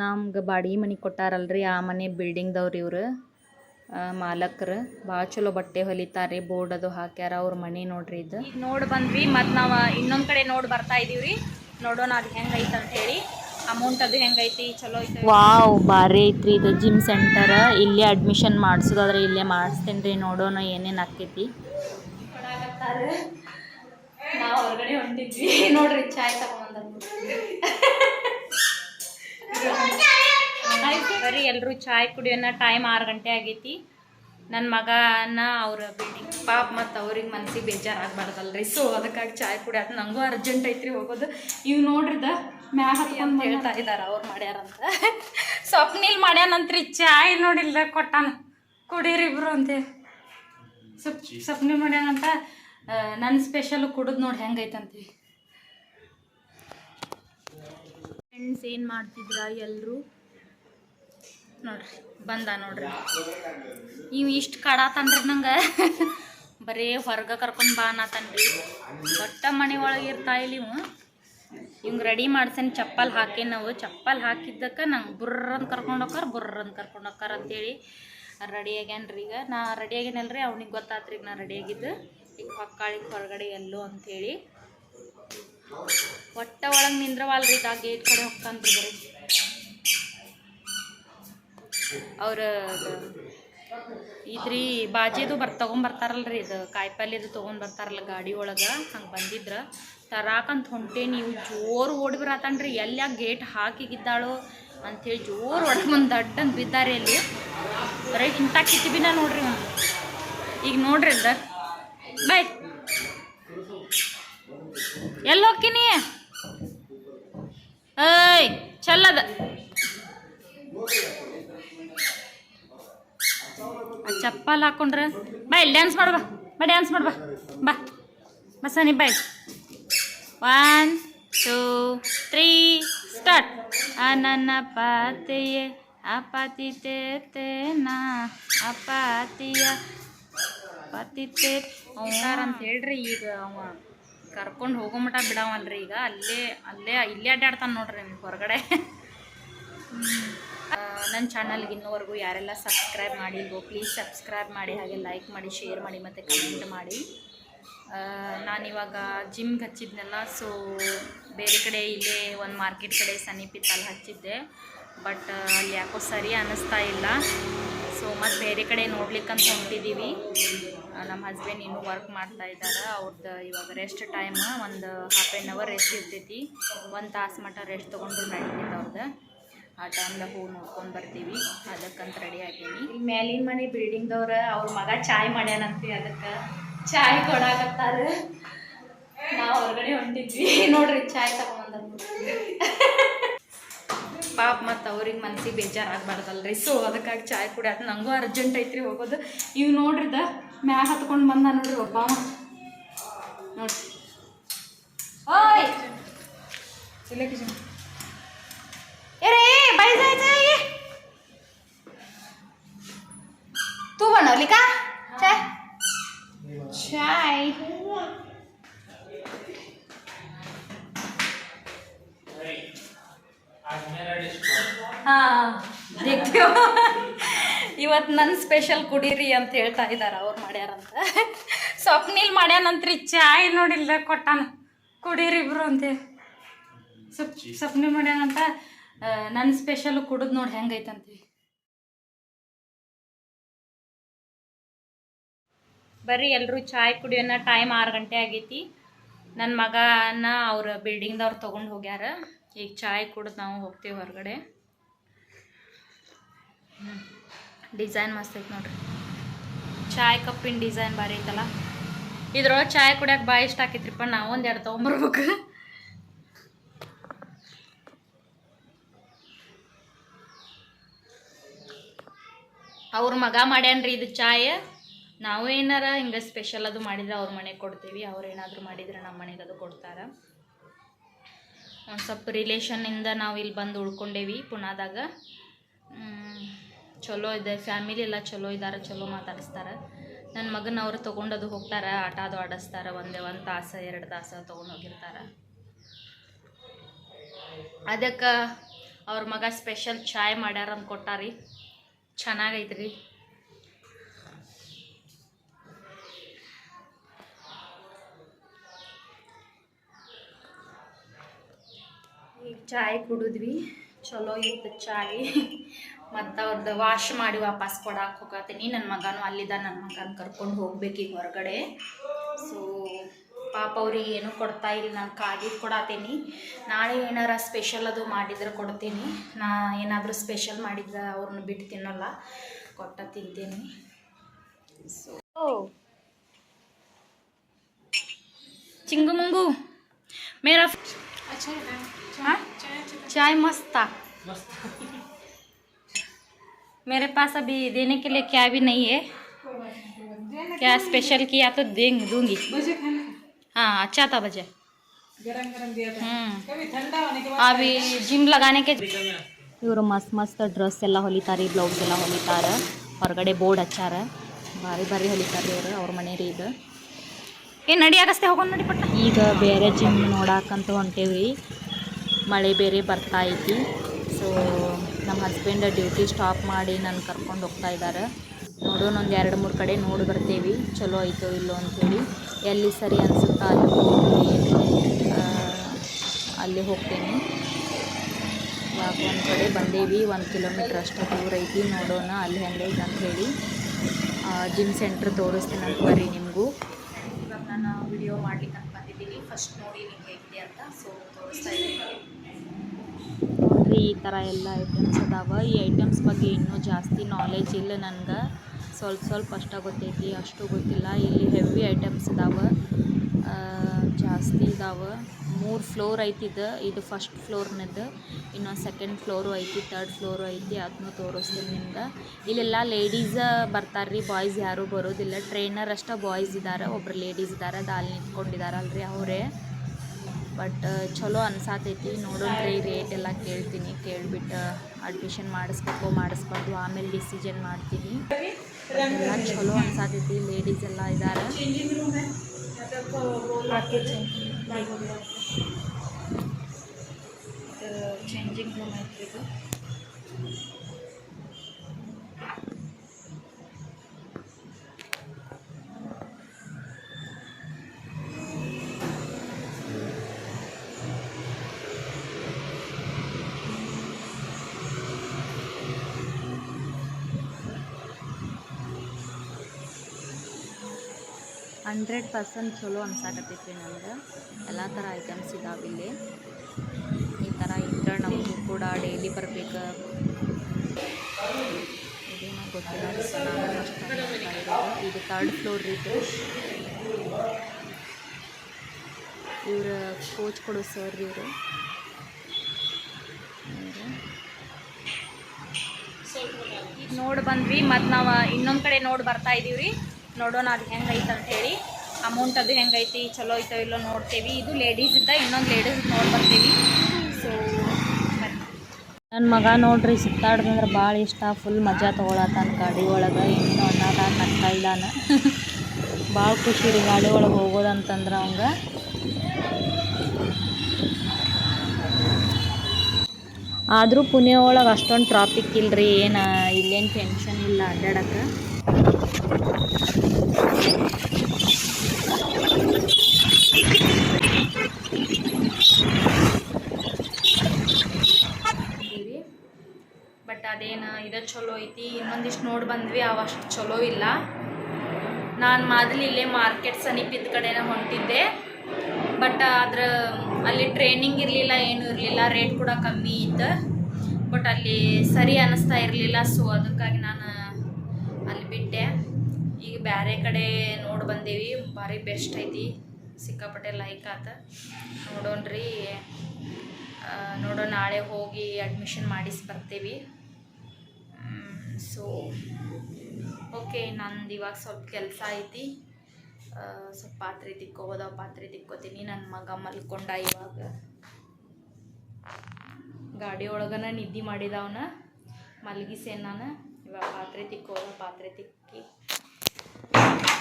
ನಮ್ಗೆ ಬಾಡಿಗೆ ಮನೆ ಕೊಟ್ಟಾರಲ್ರಿ ಆ ಮನೆ ಬಿಲ್ಡಿಂಗ್ದವ್ರು ಇವರು. ಮಾಲಕರು. ಭಾಳ ಚಲೋ ಬಟ್ಟೆ ಹೊಲಿತಾರೆ ಬೋರ್ಡ್ ಅದು ಹಾಕ್ಯಾರ ಅವ್ರ ಮನೆ ನೋಡ್ರಿ ಇದು. ಈಗ ನೋಡಿ ಬಂದ್ವಿ ಮತ್ತು ನಾವು ಇನ್ನೊಂದು ಕಡೆ ನೋಡಿ ಬರ್ತಾ ಇದೀವ್ರಿ. ನೋಡೋಣ ಅದು ಹೆಂಗೈತೆ ಅಂತ ಹೇಳಿ. ಅಮೌಂಟ್ ಅದು ಹೆಂಗೈತಿ ಚಲೋ ಐತೆ ವಾವ್ ಭಾರಿ ಐತ್ರಿ ಇದು ಜಿಮ್ ಸೆಂಟರ್ ಇಲ್ಲೇ ಅಡ್ಮಿಷನ್ ಮಾಡಿಸೋದಾದ್ರೆ ಇಲ್ಲೇ ಮಾಡಿಸ್ತೇನೆ ರೀ ನೋಡೋಣ ಏನೇನು ಆಕೈತಿ. ನಾವು ಹೊರಗಡೆ ಹೊಂಟಿದ್ವಿ. ನೋಡ್ರಿ ಚಾಯ್ ತಗೊಂಡ್ಬಂದ್ರು ಬರೀ ಎಲ್ಲರೂ ಚಾಯ್ ಕುಡಿಯೋಣ ಟೈಮ್ ಆರು ಗಂಟೆ ಆಗೈತಿ. ನನ್ನ ಮಗನ ಅವ್ರ ಬಿಲ್ಡಿಂಗ್ ಪಾಪ ಮತ್ತು ಅವ್ರಿಗೆ ಮನಸ್ಸಿಗೆ ಬೇಜಾರಾಗಬಾರ್ದಲ್ರಿ. ಸೊ ಅದಕ್ಕಾಗಿ ಚಾಯ್ ಕುಡಿಯೋದ್ ನನಗೂ ಅರ್ಜೆಂಟ್ ಐತ್ರಿ ಹೋಗೋದು. ಇವ್ ನೋಡ್ರಿದ ಮ್ಯಾಗ ಅಂತ ಹೇಳ್ತಾ ಇದ್ದಾರೆ ಅವ್ರು ಮಾಡ್ಯಾರಂತ. ಸ್ವಪ್ನಿಲ್ ಮಾಡ್ಯಾನಂತ್ರಿ. ಚಾಯ್ ನೋಡಿಲ್ಲ ಕೊಟ್ಟಾನ. ಕುಡೀರಿ ಇಬ್ರು ಅಂತೆ ಸ್ವಪ್ ಸ್ವಪ್ನಿಲ್ ಮಾಡ್ಯಾನಂತ ನನ್ನ ಸ್ಪೆಷಲ್ ಕುಡಿದು ನೋಡಿ ಹೆಂಗೈತಂತೆ ಫ್ರೆಂಡ್ಸ್ ಏನು ಮಾಡ್ತಿದ್ರ ಎಲ್ಲರೂ ನೋಡ್ರಿ, ಬಂದ ನೋಡ್ರಿ. ನೀವು ಇಷ್ಟು ಕಾಡಾತನ್ರಿ ನಂಗೆ ಬರೀ ಹೊರಗೆ ಕರ್ಕೊಂಡು ಬಾ ಅನ್ನತನ್ರಿ ದೊಡ್ಡ ಮನೆ ಒಳಗೆ ಇರ್ತಾ ಇಲ್ಲಿ ಇವು. ಹಿಂಗೆ ರೆಡಿ ಮಾಡ್ಸೇನೆ ಚಪ್ಪಲ್ ಹಾಕಿ ನಾವು ಚಪ್ಪಲ್ ಹಾಕಿದ್ದಕ್ಕೆ ನಂಗೆ ಬುರ್ರಂದು ಕರ್ಕೊಂಡು ಹೋಗಾರ ಬುರ್ರಂದು ಕರ್ಕೊಂಡು ಹೋಗಾರ ಅಂತೇಳಿ ರೆಡಿ ಆಗ್ಯಾನ್ರಿ ಈಗ. ನಾ ರೆಡಿ ಆಗ್ಯಾನಲ್ರಿ ಅವ್ನಿಗೆ ಗೊತ್ತಾತ್ರಿ ಈಗ ನಾ ರೆಡಿ ಆಗಿದ್ದು. ಈಗ ಹೊಕ್ಕಾಳಿಗೆ ಹೊರಗಡೆ ಎಲ್ಲೋ ಅಂಥೇಳಿ ಒಟ್ಟ ಒಳಗೆ ನಿಂದ್ರವಲ್ರಿ ಇದಾಗ ಗೇಟ್ ಕಡೆ ಹೋಗ್ತಾನ್ರಿ ಬರೀ. ಅವ್ರ ಇದ್ರಿ ಬಾಜಿದು ಬರ್ ತೊಗೊಂಬರ್ತಾರಲ್ರಿ ಇದು ಕಾಯಿಪಲ್ಯದು ತೊಗೊಂಡ್ ಬರ್ತಾರಲ್ಲ ಗಾಡಿ ಒಳಗೆ ಹಂಗೆ ಬಂದಿದ್ರ. ತರಾಕಂತ ಹೊಂಟೆ ನೀವು ಜೋರು ಓಡಿ ಬರತ್ತನ್ರಿ ಎಲ್ಲ ಗೇಟ್ ಹಾಕಿಗಿದ್ದಾಳೋ ಅಂಥೇಳಿ ಜೋರು ಒಳಗೆ ಒಂದು ಅಂತ ಬಿದ್ದಾರೆ ಅಲ್ಲಿ. ಬರೀ ಇಂಥ ಕಿತ್ತಿಬಿನ ನೋಡ್ರಿ ಒಂದು ಈಗ ನೋಡ್ರಿ ಅದ ಬಾಯ್. ಎಲ್ಲಿ ಹೋಗ್ತೀನಿ? ಏಯ್, ಚಲ್ಲದ. ಚಪ್ಪಲ್ ಹಾಕೊಂಡ್ರೆ. ಬಾ ಡ್ಯಾನ್ಸ್ ಮಾಡು ಬಾ. ಡ್ಯಾನ್ಸ್ ಮಾಡು ಬಾ. ಬಾ. ಸನಿ ಬಾಯ್ ಒನ್ ಟೂ ತ್ರೀ ಸ್ಟಾರ್ಟ್ ಅನನ ಪಾತೆಯೇ ಅಪಾತಿತೆ ತೇನಾ ಅಪಾತಿಯ ಪಾತಿತೆ ಅವನಾರ ಅಂತ ಹೇಳ್ರಿ ಈಗ ಅವ. ಕರ್ಕೊಂಡು ಹೋಗೋ ಮಟ ಬಿಡವಲ್ರಿ ಈಗ. ಅಲ್ಲೇ ಅಲ್ಲೇ, ಇಲ್ಲೇ ಅಡ್ಡಾಡ್ತಾನೆ ನೋಡ್ರಿ ನಿಮ್ಗೆ ಹೊರಗಡೆ. ನನ್ನ ಚಾನಲ್ಗೆ ಇನ್ನೂವರೆಗೂ ಯಾರೆಲ್ಲ ಸಬ್ಸ್ಕ್ರೈಬ್ ಮಾಡಿಲ್ವೋ ಪ್ಲೀಸ್ ಸಬ್ಸ್ಕ್ರೈಬ್ ಮಾಡಿ, ಹಾಗೆ ಲೈಕ್ ಮಾಡಿ ಶೇರ್ ಮಾಡಿ, ಮತ್ತು ಕಮೆಂಟ್ ಮಾಡಿ. ನಾನಿವಾಗ ಜಿಮ್ಗೆ ಹಚ್ಚಿದ್ನಲ್ಲ ಸೊ ಬೇರೆ ಕಡೆ ಇಲ್ಲೇ ಒಂದು ಮಾರ್ಕೆಟ್ ಕಡೆ ಸಮೀಪಿತ್ತು ಅಲ್ಲಿ ಹಚ್ಚಿದ್ದೆ. ಬಟ್ ಅಲ್ಲಿ ಯಾಕೋ ಸರಿ ಅನ್ನಿಸ್ತಾ ಇಲ್ಲ. ಸೊ ಮತ್ತು ಬೇರೆ ಕಡೆ ನೋಡ್ಲಿಕ್ಕಂತ ಹೊಂಟಿದ್ದೀವಿ ನಮ್ಮ ಹಸ್ಬೆಂಡ್ ಇನ್ನೂ ವರ್ಕ್ ಮಾಡ್ತಾ ಇದ್ದಾರೆ. ಅವ್ರದ್ದು ಇವಾಗ ರೆಸ್ಟ್ ಟೈಮ್ ಒಂದು ಹಾಫ್ ಆ್ಯನ್ ಅವರ್ ರೆಸ್ಟ್ ಇರ್ತೈತಿ. ಒಂದು ತಾಸು ಮಟ್ಟ ರೆಸ್ಟ್ ತೊಗೊಂಡ್ರು ನಡೀತೈತೆ ಅವ್ರದ್ದು ಆ ಟೈಮ್ದಾಗ ಹೂ ನೋಡ್ಕೊಂಡು ಬರ್ತೀವಿ. ಅದಕ್ಕಂತ ರೆಡಿ ಆಗೀನಿ ಮೇಲಿನ ಮನೆ ಬಿಲ್ಡಿಂಗ್ದವ್ರ ಅವ್ರ ಮಗ ಚಾಯ್ ಮಾಡ್ಯಾನಂತ್ರಿ ಅದಕ್ಕೆ. ಚಾಯ್ ಕೊಡಾಕತ್ತಾರ. ನಾವು ಹೊರಗಡೆ ಹೊಂಟಿದ್ವಿ. ನೋಡ್ರಿ, ಚಾಯ್ ತಗೊಂಬಂದ್ರು ಪಾಪ ಮತ್ತು ಅವ್ರಿಗೆ ಮನಸ್ಸಿಗೆ ಬೇಜಾರಾಗಬಾರ್ದಲ್ರಿ. ಸೊ ಅದಕ್ಕಾಗಿ ಚಾಯ್ ಕುಡಿ, ಅದು ನನಗೂ ಅರ್ಜೆಂಟ್ ಐತ್ರಿ ಹೋಗೋದು. ಇವು ನೋಡ್ರಿದ ಮ್ಯಾಗ ಹತ್ಕೊಂಡು ಬಂದ ನೋಡ್ರಿ ಒಬ್ಬ ನೋಡಿ ಓಯ್! ಇಲ್ಲ ಕಿಚನ್. ಬೈ ಇವತ್ತು ನನ್ನ ಸ್ಪೆಷಲ್ ಕುಡೀರಿ ಅಂತ ಹೇಳ್ತಾ ಇದ್ದಾರೆ ಅವ್ರು ಮಾಡ್ಯಾರಂತ. ಸ್ವಪ್ನಿಲ್ ಮಾಡ್ಯಾನಂತ್ರಿ ಚಾಯ್ ನೋಡಿಲ್ಲ ಕೊಟ್ಟಾನ. ಕುಡೀರಿ ಇಬ್ರು ಅಂತ ಸ್ವಪ್ನಿ ಮಾಡ್ಯಾನಂತ. ನನ್ನ ಸ್ಪೆಷಲ್ ಕುಡಿದ್ ನೋಡಿ ಹೆಂಗೈತಂತೆ ಬರ್ರಿ ಎಲ್ಲರೂ ಚಾಯ್ ಕುಡಿಯೋಣ ಟೈಮ್ ಆರು ಗಂಟೆ ಆಗೈತಿ. ನನ್ನ ಮಗನ ಅವ್ರ ಬಿಲ್ಡಿಂಗ್ದವ್ರು ತೊಗೊಂಡು ಹೋಗ್ಯಾರ. ಈಗ ಚಾಯ್ ಕುಡ್ದು ನಾವು ಹೋಗ್ತೀವಿ ಹೊರಗಡೆ. ಡಿಸೈನ್ ಮಸ್ತ್ ಐತೆ ನೋಡ್ರಿ. ಚಾಯ್ ಕಪ್ಪಿನ ಡಿಸೈನ್ ಭಾರಿ ಐತಲ್ಲ. ಇದ್ರೊಳಗೆ ಚಾಯ್ ಕುಡಿಯೋಕೆ ಭಾಳ ಇಷ್ಟ ಆಕೈತ್ರಿಪ್ಪ, ನಾವು ಒಂದು ಎರಡು ತೊಗೊಂಬರ್ಬೇಕು. ಅವ್ರ ಮಗ ಮಾಡ್ಯಾನ್ರಿ ಇದು ಚಾಯ್. ನಾವು ಏನಾರ ಹಿಂಗೆ ಸ್ಪೆಷಲ್ ಅದು ಮಾಡಿದ್ರೆ ಅವ್ರ ಮನೆಗೆ ಕೊಡ್ತೀವಿ, ಅವ್ರು ಏನಾದರೂ ಮಾಡಿದ್ರೆ ನಮ್ಮ ಮನೆಗೆ ಅದು ಕೊಡ್ತಾರೆ. ಒಂದು ಸ್ವಲ್ಪ ರಿಲೇಷನ್ನಿಂದ ನಾವು ಇಲ್ಲಿ ಬಂದು ಉಳ್ಕೊಂಡೇವಿ ಪುನಾದಾಗ. ಚಲೋ ಇದೆ ಫ್ಯಾಮಿಲಿ ಎಲ್ಲ ಚಲೋ ಇದ್ದಾರೆ ಚಲೋ ಮಾತಾಡಿಸ್ತಾರೆ. ನನ್ನ ಮಗನ ಅವ್ರು ತೊಗೊಂಡದು ಹೋಗ್ತಾರೆ, ಆಟ ಅದು ಆಡಿಸ್ತಾರೆ, ಒಂದೇ ಒಂದು ತಾಸು, ಎರಡು ತಾಸು ತೊಗೊಂಡು ಹೋಗಿರ್ತಾರೆ. ಅದಕ್ಕೆ ಅವ್ರ ಮಗ ಸ್ಪೆಷಲ್ ಚಾಯ್ ಮಾಡ್ಯಾರ ಅಂತ ಕೊಟ್ಟಾರಿ. ಚೆನ್ನಾಗೈತ್ರಿ. ಚಾಯ್ ಕುಡಿದ್ವಿ. ಚಲೋ ಇತ್ತು ಚಾಯ್. ಮತ್ತು ಅವ್ರದ್ದು ವಾಶ್ ಮಾಡಿ ವಾಪಸ್ ಕೊಡಕ್ಕೆ ಹೋಗತ್ತೀನಿ ನನ್ನ ಮಗನೂ ಅಲ್ಲಿದ್ದ ನನ್ನ ಮಗನ ಕರ್ಕೊಂಡು ಹೋಗ್ಬೇಕು ಈಗ ಹೊರಗಡೆ. ಸೊ ಪಾಪ ಅವ್ರಿಗೆ ಏನೂ ಕೊಡ್ತಾ ಇಲ್ಲ ನಾನು ಕಾಗಿ ಕೊಡತ್ತೀನಿ ನಾಳೆ ಏನಾರ ಸ್ಪೆಷಲ್ ಅದು ಮಾಡಿದ್ರೆ ಕೊಡ್ತೀನಿ. ನಾ ಏನಾದರೂ ಸ್ಪೆಷಲ್ ಮಾಡಿದ್ರೆ ಅವ್ರನ್ನ ಬಿಟ್ಟು ತಿನ್ನಲ್ಲ. ಕೊಟ್ಟ ತಿಂತೀನಿ. ಸೊ ಚಿಂಗು ಮುಂಗು ಮೇರಾ हाँ? चाय मस्त था मेरे पास अभी देने के लिए क्या भी नहीं है क्या स्पेशल किया तो देंगे दूंगी मुझे खाना हाँ अच्छा था बजे गरम गरम दिया था हम्म कभी ठंडा होने के बाद ಅವಿ ಜಿಮ್ ಲಗಾನೆ ಕೆ ಇವರು ಮಸ್ತ್ ಮಸ್ತ್ ಡ್ರೆಸ್ ಎಲ್ಲ ಹೊಲಿತಾರೆ ಬ್ಲೌಸ್ ಎಲ್ಲ ಹೊಲಿತಾರೆ ಹೊರಗಡೆ ಬೋರ್ಡ್ ಹಚ್ಚಾರ ಭಾರಿ ಭಾರಿ ಹೊಲಿತಾರೆ ಇವರು ಅವ್ರ ಮನೆ ರೀ ಇದು ಏನು ನಡಿ ಆಗಸ್ತೆ ಹೋಗೋಣ ನಡಿ ಪಟ್ಟ ಈಗ ಬೇರೆ ಜಿಮ್ ನೋಡಾಕಂತ ಹೊಂಟೇವಿ ಮಳೆ ಬೇರೆ ಬರ್ತಾ ಐತಿ. ಸೊ ನಮ್ಮ ಹಸ್ಬೆಂಡ್ ಡ್ಯೂಟಿ ಸ್ಟಾಪ್ ಮಾಡಿ ನಾನು ಕರ್ಕೊಂಡು ಹೋಗ್ತಾ ಇದ್ದಾರೆ ನೋಡೋಣ ಒಂದು ಎರಡು ಮೂರು ಕಡೆ ನೋಡಿ ಬರ್ತೀವಿ. ಚಲೋ ಐತೋ ಇಲ್ಲೋ ಅಂಥೇಳಿ ಎಲ್ಲಿ ಸರಿ ಅನಿಸುತ್ತಾ ಅಲ್ಲಿ ಅಲ್ಲಿ ಹೋಗ್ತೀನಿ. ಇವಾಗ ಒಂದು ಕಡೆ ಬಂದೀವಿ, ಒಂದು ಕಿಲೋಮೀಟ್ರ್ ಅಷ್ಟು ದೂರ ಐತಿ. ನೋಡೋಣ ಅಲ್ಲಿ ಹೆಂಗೆ ಅಂತ ಹೇಳಿ. ಜಿಮ್ ಸೆಂಟ್ರ್ ತೋರಿಸ್ತೀನಿ ಅಂತ ಬರ್ರಿ ನಿಮಗೂ. ಇವಾಗ ನಾನು ವಿಡಿಯೋ ಮಾಡ್ಲಿಕ್ಕೆ ಅಂತ ಬಂದಿದ್ದೀನಿ. ಫಸ್ಟ್ ನೋಡಿ ನಿಮ್ಗೆ ಹೇಗಿದೆ ಅಂತ. ಸೊ ತೋರಿಸ್ತಾ ಇದ್ದೀನಿ. ಈ ಥರ ಎಲ್ಲ ಐಟಮ್ಸ್ ಅದಾವ. ಈ ಐಟಮ್ಸ್ ಬಗ್ಗೆ ಇನ್ನೂ ಜಾಸ್ತಿ ನಾಲೆಜ್ ಇಲ್ಲ ನನಗೆ. ಸ್ವಲ್ಪ ಸ್ವಲ್ಪ ಅಷ್ಟ ಗೊತ್ತೈತಿ, ಅಷ್ಟು ಗೊತ್ತಿಲ್ಲ. ಇಲ್ಲಿ ಹೆವಿ ಐಟಮ್ಸ್ ಇದಾವೆ ಜಾಸ್ತಿ ಇದಾವ. ಮೂರು ಫ್ಲೋರ್ ಐತಿ ಇದು ಫಸ್ಟ್ ಫ್ಲೋರ್ನದ್ದು ಇನ್ನೊಂದು ಸೆಕೆಂಡ್ ಫ್ಲೋರು ಐತಿ ತರ್ಡ್ ಫ್ಲೋರು ಐತಿ. ಅದನ್ನು ತೋರಿಸ್ತೀನಿ ನಿಮ್ಗೆ. ಇಲ್ಲೆಲ್ಲ ಲೇಡೀಸ್ ಬರ್ತಾರ್ರಿ ಬಾಯ್ಸ್ ಯಾರೂ ಬರೋದಿಲ್ಲ. ಟ್ರೈನರ್ ಅಷ್ಟೇ ಬಾಯ್ಸ್ ಇದ್ದಾರೆ ಒಬ್ರು ಲೇಡೀಸ್ ಇದ್ದಾರೆ ಅಲ್ಲಿ ನಿಂತ್ಕೊಂಡಿದ್ದಾರಲ್ರಿ ಅವರೇ. ಬಟ್ ಚಲೋ ಅನ್ಸಾತೈತಿ. ನೋಡೋಣ ರೇಟ್ ಎಲ್ಲ ಕೇಳ್ತೀನಿ. ಕೇಳ್ಬಿಟ್ಟು ಅಡ್ಮಿಷನ್ ಮಾಡಿಸ್ಬೇಕು, ಮಾಡಿಸ್ಬಾರ್ದು. ಆಮೇಲೆ ಡಿಸಿಷನ್ ಮಾಡ್ತೀನಿ. ಎಲ್ಲ ಚಲೋ ಅನ್ಸಾತೈತಿ. ಲೇಡೀಸ್ ಎಲ್ಲ ಇದ್ದಾರೆ ಚೇಂಜಿಂಗ್ ರೂಮ್ ಐತ್ರಿ ಇದು ಹಂಡ್ರೆಡ್ ಪರ್ಸೆಂಟ್ ಚಲೋ ಅನ್ಸಾಕತ್ತೈತಿ ರೀ ನನಗೆ ಎಲ್ಲ ಥರ ಐಟಮ್ಸ್ ಇದಾವೆ ಇಲ್ಲಿ. ಈ ಥರ ಇದ್ರೆ ನಮಗೂ ಕೂಡ ಡೈಲಿ ಬರ್ಬೇಕು. ಇದೇನೋ ಗೊತ್ತಿಲ್ಲ ಇದು ಥರ್ಡ್ ಫ್ಲೋರ್ ರೀತಿ ಇವ್ರ ಕೋಚ್ ಕೊಡೋ ಸರ್ ಇವರು. ನೋಡ್ ಬಂದ್ವಿ ಮತ್ತು ನಾವು ಇನ್ನೊಂದು ಕಡೆ ನೋಡಿ ಬರ್ತಾ ಇದೀವಿ ರೀ ನೋಡೋಣ ಅದು ಹೆಂಗೈತೆ ಅಂತ ಹೇಳಿ. ಅಮೌಂಟ್ ಅದು ಹೆಂಗೈತಿ, ಚಲೋ ಐತೋ ಇಲ್ಲೋ ನೋಡ್ತೀವಿ. ಇದು ಲೇಡೀಸ್ ಇದ್ದ ಇನ್ನೊಂದು ಲೇಡೀಸ್ ನೋಡಿ ಬರ್ತೀವಿ. ಸೊ ನನ್ನ ಮಗ ನೋಡ್ರಿ, ಸುತ್ತಾಡ್ದಂದ್ರೆ ಭಾಳ ಇಷ್ಟ. ಫುಲ್ ಮಜಾ ತೊಗೊಳತ್ತಾನ ಗಾಡಿ ಒಳಗೆ. ಇನ್ನೂ ಅನ್ನದ ನಗ್ತಾ ಇದ್ದಾನೆ ಭಾಳ ಖುಷಿ ರೀ ಗಾಡಿ ಒಳಗೆ ಹೋಗೋದಂತಂದ್ರೆ ಅವಂಗ. ಆದರೂ ಪುಣೆ ಒಳಗೆ ಅಷ್ಟೊಂದು ಟ್ರಾಫಿಕ್ ಇಲ್ಲರಿ ಏನು, ಇಲ್ಲೇನು ಟೆನ್ಷನ್ ಇಲ್ಲ ಅಡ್ಡಾಡಕ್ಕೆ ಬಟ್ ಅದೇನು, ಇದು ಚಲೋ ಐತಿ. ಇನ್ನೊಂದಿಷ್ಟು ನೋಡಿ ಬಂದ್ವಿ, ಅವಷ್ಟು ಚಲೋ ಇಲ್ಲ. ನಾನು ಮೊದಲು ಇಲ್ಲೇ ಮಾರ್ಕೆಟ್ ಸಮೀಪದ ಕಡೆನ ಹೊಂಟಿದ್ದೆ. ಬಟ್ ಅದ್ರ, ಅಲ್ಲಿ ಟ್ರೈನಿಂಗ್ ಇರಲಿಲ್ಲ, ಏನೂ ಇರಲಿಲ್ಲ. ರೇಟ್ ಕೂಡ ಕಮ್ಮಿ ಇತ್ತು ಬಟ್ ಅಲ್ಲಿ ಸರಿ ಅನ್ನಿಸ್ತಾ ಇರಲಿಲ್ಲ. ಸೊ ಅದಕ್ಕಾಗಿ ನಾನು ಬೇರೆ ಕಡೆ ನೋಡಿ ಬಂದೇವಿ. ಭಾರಿ ಬೆಸ್ಟ್ ಐತಿ. ಸಿಕ್ಕಾಪಟ್ಟೆ ಲೈಕ್ ಆತ. ನೋಡೋಣ್ರಿ. ನೋಡೋ ನಾಳೆ ಹೋಗಿ ಅಡ್ಮಿಷನ್ ಮಾಡಿಸಿ ಬರ್ತೀವಿ. ಸೊ ಓಕೆ ನಂದು ಇವಾಗ ಸ್ವಲ್ಪ ಕೆಲಸ ಐತಿ. ಸ್ವಲ್ಪ ಪಾತ್ರೆ ತಿಕ್ಕೋಬೋದ ಪಾತ್ರೆ ತಿಕ್ಕೋತೀನಿ. ನನ್ನ ಮಗ ಮಲ್ಕೊಂಡ ಇವಾಗ. ಗಾಡಿ ಒಳಗನ ನಿದ್ದೆ ಮಾಡಿದವನ ಮಲಗಿಸೇನ ನಾನು. ಇವಾಗ ಪಾತ್ರೆ ತಿಕ್ಕೋದ, ಪಾತ್ರೆ ತಿಕ್ಕಿ. Thank you.